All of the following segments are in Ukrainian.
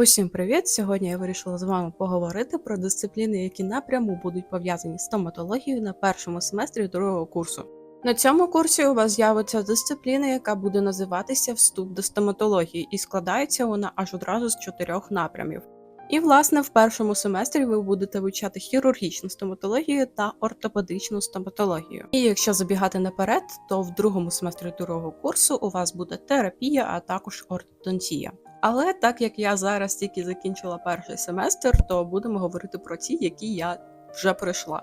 Усім привіт! Сьогодні я вирішила з вами поговорити про дисципліни, які напряму будуть пов'язані з стоматологією на першому семестрі другого курсу. На цьому курсі у вас з'явиться дисципліна, яка буде називатися Вступ до стоматології, і складається вона аж одразу з чотирьох напрямів. І, власне, в першому семестрі ви будете вивчати хірургічну стоматологію та ортопедичну стоматологію. І якщо забігати наперед, то в другому семестрі другого курсу у вас буде терапія, а також ортодонтія. Але так як я зараз тільки закінчила перший семестр, то будемо говорити про ті, які я вже пройшла.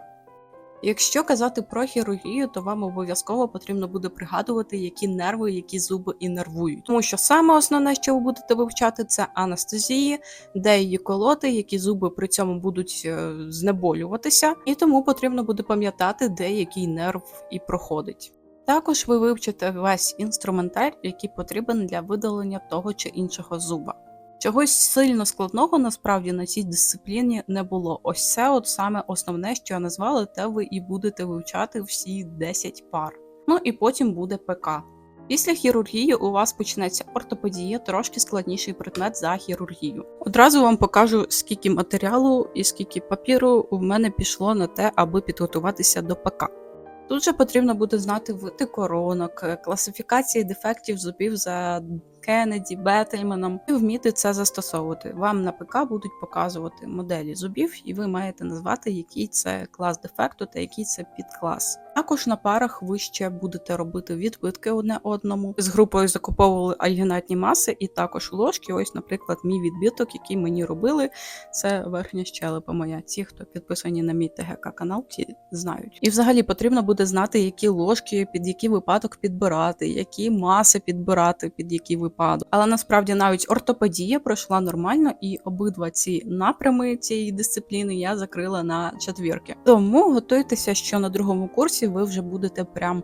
Якщо казати про хірургію, то вам обов'язково потрібно буде пригадувати, які нерви, які зуби іннервують. Тому що саме основне, що ви будете вивчати, це анестезії, де її колоти, які зуби при цьому будуть е, знеболюватися, і тому потрібно буде пам'ятати, де який нерв і проходить. Також ви вивчите весь інструментарій, який потрібен для видалення того чи іншого зуба. Чогось сильно складного насправді на цій дисципліні не було. Ось це от саме основне, що я назвала, те ви і будете вивчати всі 10 пар. Ну і потім буде ПК. Після хірургії у вас почнеться ортопедія, трошки складніший предмет за хірургію. Одразу вам покажу, скільки матеріалу і скільки папіру у мене пішло на те, аби підготуватися до ПК. Тут же потрібно буде знати види коронок, класифікації дефектів зубів за Кеннеді, Бетельменом, і вміти це застосовувати. Вам на ПК будуть показувати моделі зубів, і ви маєте назвати, який це клас дефекту та який це підклас. Також на парах ви ще будете робити відбитки одне одному. З групою закуповували альгінатні маси, і також ложки. Ось, наприклад, мій відбиток, який мені робили, це верхня щелепа моя. Ті, хто підписані на мій ТГК канал, ті знають. І взагалі потрібно буде знати, які ложки під який випадок підбирати, які маси підбирати під який випадок. Але насправді навіть ортопедія пройшла нормально, і обидва ці напрями цієї дисципліни я закрила на четвірки. Тому готуйтеся, що на другому курсі ви вже будете прям.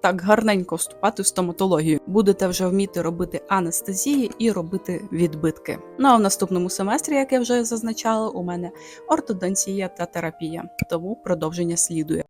Так гарненько вступати в стоматологію. Будете вже вміти робити анестезії і робити відбитки. Ну а в наступному семестрі, як я вже зазначала, у мене ортодонція та терапія, тому продовження слідує.